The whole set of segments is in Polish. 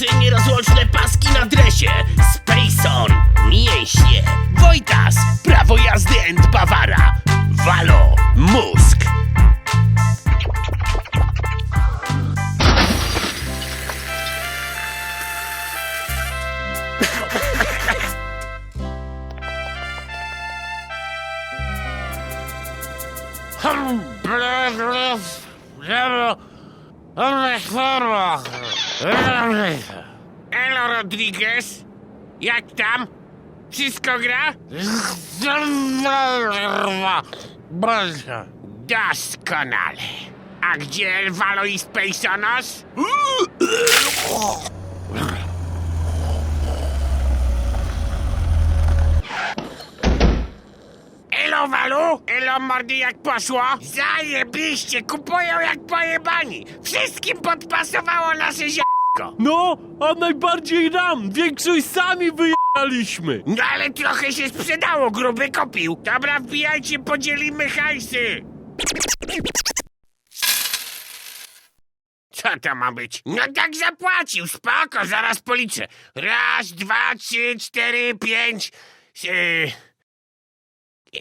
Trzy nierozłączne paski na dresie. Spacon, mięśnie. Wojtas, prawo jazdy and Bawara. Walo, mózg. Elo Rodriguez, jak tam? Wszystko gra? Doskonale. A gdzie Elvalo i Spaceonos? Elo Walu? Elo mordy jak poszło? Zajebiście, kupują jak pojebani. Wszystkim podpasowało nasze ziasko. No, a najbardziej nam! Większość sami wyjaraliśmy! No ale trochę się sprzedało, gruby kopił. Dobra, wbijajcie, podzielimy hajsy. Co to ma być? No tak zapłacił, spoko, zaraz policzę. Raz, dwa, trzy, cztery, pięć, yy,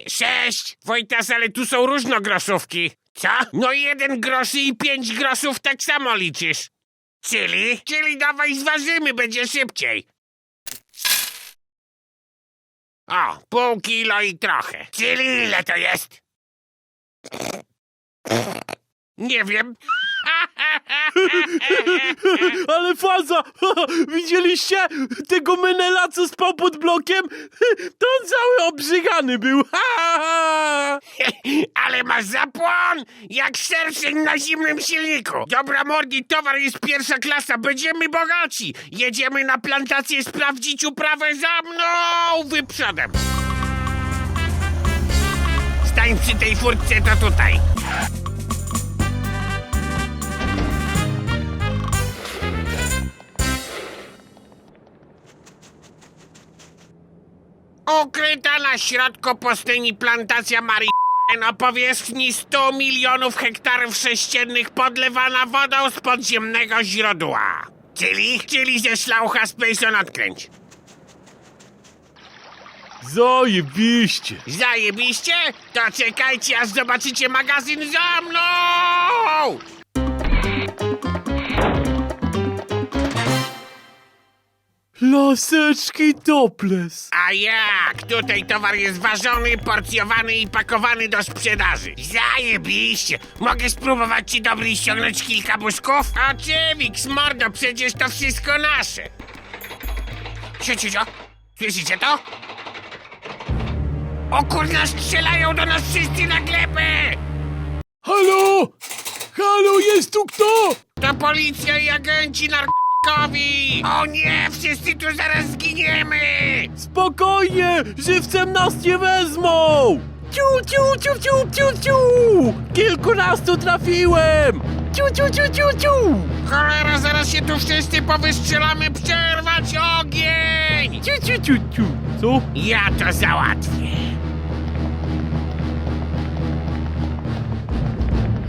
sześć. Wojtas, ale tu są różnogroszówki. Co? No jeden groszy i pięć groszów tak samo liczysz. Czyli? Czyli dawaj zważymy, będzie szybciej. O, pół kilo i trochę. Czyli ile to jest? Nie wiem. Ale faza! Widzieliście tego menela, co spał pod blokiem? To on cały obrzygany był! Ale masz zapłon! Jak szerszeń na zimnym silniku! Dobra, mordi, towar jest pierwsza klasa, będziemy bogaci! Jedziemy na plantację sprawdzić uprawę za mną! Wy przodem! Stań przy tej furtce, to tutaj! Ukryta na środku pustyni plantacja Marii na powierzchni 100 milionów hektarów sześciennych podlewana wodą z podziemnego źródła. Czyli? Czyli ze szlaucha Spacon odkręć. Zajebiście! Zajebiście? To czekajcie, aż zobaczycie magazyn za mną! Laseczki topless! A jak? Tutaj towar jest ważony, porcjowany i pakowany do sprzedaży. Zajebiście! Mogę spróbować ci dobry ściągnąć kilka buszków? Oczywiście, mordo, przecież to wszystko nasze. Cio. Słyszycie to? O kurna, strzelają do nas wszyscy na glebę! Halo! Halo, jest tu kto? To policja i agenci narkotykowi! O nie, wszyscy tu zaraz zginiemy! Spokojnie! Żywcem nas nie wezmą! Ciu, ciu, ciu, ciu, ciu, ciu! Kilkunastu trafiłem! Ciu, ciu, ciu, ciu, ciu! Cholera, zaraz się tu wszyscy powystrzelamy, przerwać ogień! Ciu, ciu, ciu, ciu! Co? Ja to załatwię.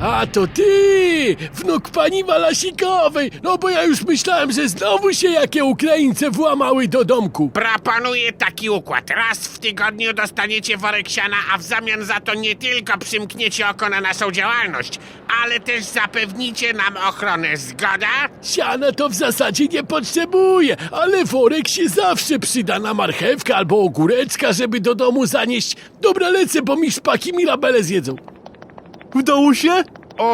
A to ty, wnuk pani Walasikowej. No bo ja już myślałem, że znowu się jakie Ukraińce włamały do domku. Proponuję taki układ. Raz w tygodniu dostaniecie worek siana, a w zamian za to nie tylko przymkniecie oko na naszą działalność, ale też zapewnicie nam ochronę. Zgoda? Siana to w zasadzie nie potrzebuje, ale worek się zawsze przyda na marchewkę albo ogóreczka, żeby do domu zanieść. Dobra, lecę, bo mi szpaki mirabele zjedzą. Udało się?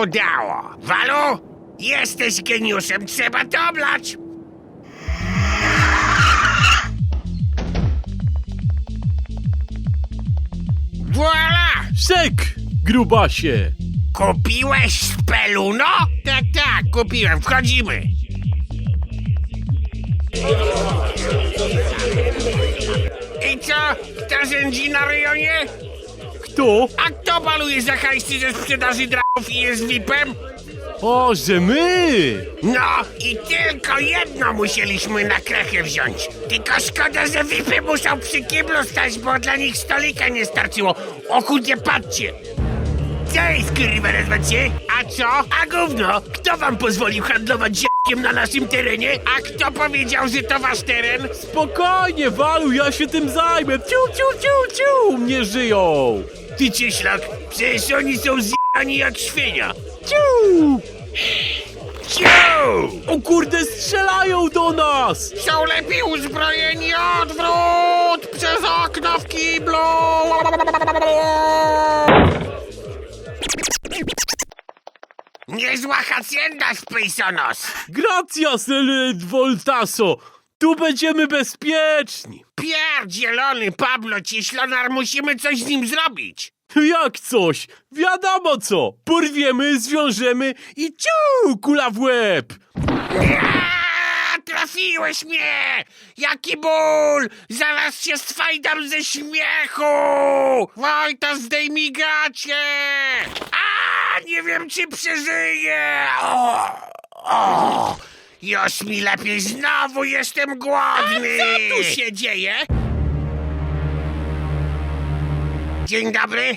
Udało. Walu, jesteś geniuszem, trzeba to oblać. Voila! Szek, grubasie! Kupiłeś speluno? Tak, tak, kupiłem. Wchodzimy. I co? Kto rządzi na rejonie? Kto? A kto baluje za hajsy ze sprzedaży dragów i jest VIP-em? O, że my! No i tylko jedno musieliśmy na krechę wziąć. Tylko szkoda, że VIPy muszą przy kiblu stać, bo dla nich stolika nie starczyło. O kurde, patrzcie. Jest kurwa, rozmacie? A co? A gówno, kto wam pozwolił handlować ziemniakami na naszym terenie? A kto powiedział, że to wasz teren? Spokojnie, Walu, ja się tym zajmę. Ciu, ciu, ciu, ciu, mnie żyją. Ty cieślak, przecież oni są zjani jak świnia. Ciu! Ciu! O kurde, strzelają do nas! Są lepiej uzbrojeni odwrót przez okno w kiblu! Niezła hacienda, Spaceonos! Gracias, el Voltaso! Tu będziemy bezpieczni! Pierdzielony Pablo Cieślonar, musimy coś z nim zrobić! Jak coś? Wiadomo co! Porwiemy, zwiążemy i ciu! Kula w łeb! Aaa, trafiłeś mnie! Jaki ból! Zaraz się swajdam ze śmiechu! Wojta, zdejmij gacie! A, nie wiem, czy przeżyję! O, o, już mi lepiej, znowu jestem głodny! Co tu się dzieje? Dzień dobry,